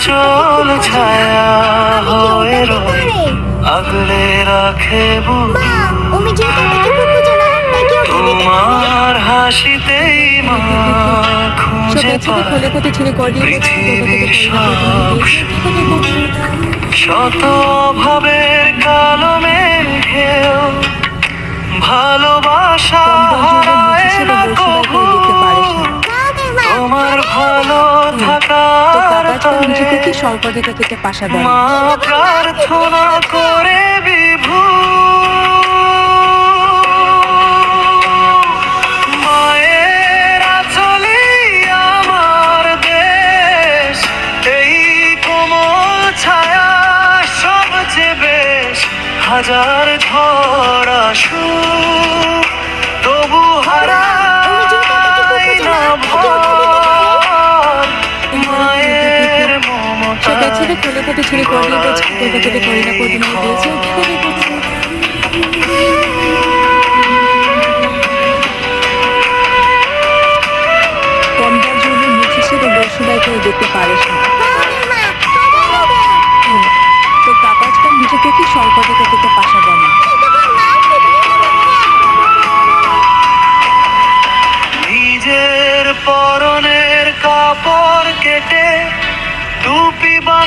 চঞ্চল ছায়া হয়ে রয় আগলে রাখে তোমার হাসিতেই মা খুঁজে পৃথিবীর সব শত ভাবের কালো থাকার তরে কি সংকটে থেকে পাশা মা প্রার্থনা করে বিভু। মায়ের আঁচলে আমার দেশ কোতে ছেড়ে করিয়ে দিয়েছে কোথা থেকে করি না কোদিন দিয়েছে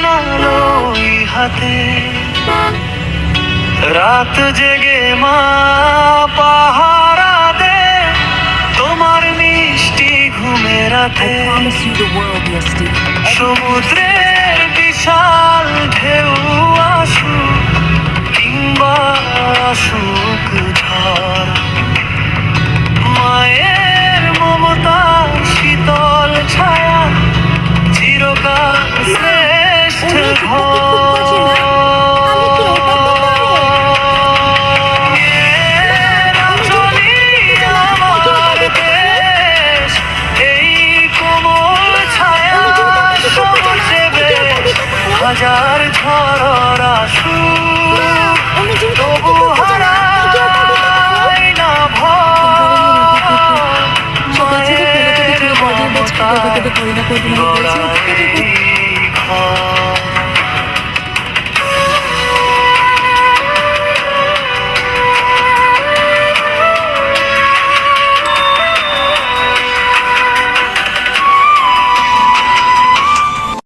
ওই হাতে। রাত জেগে মা পাহারা দে তোমার মিষ্টি ঘুমে রাতে. সমুদ্রের বিশাল ঢেউ আসুক কিংবা আসুক ঝড়। মায়ের মমতা শীতল ছায়া চিরকাল হাজার ঝড় আসু তবু হারাই না ভয় মায়ের দিয়েছে গড়াই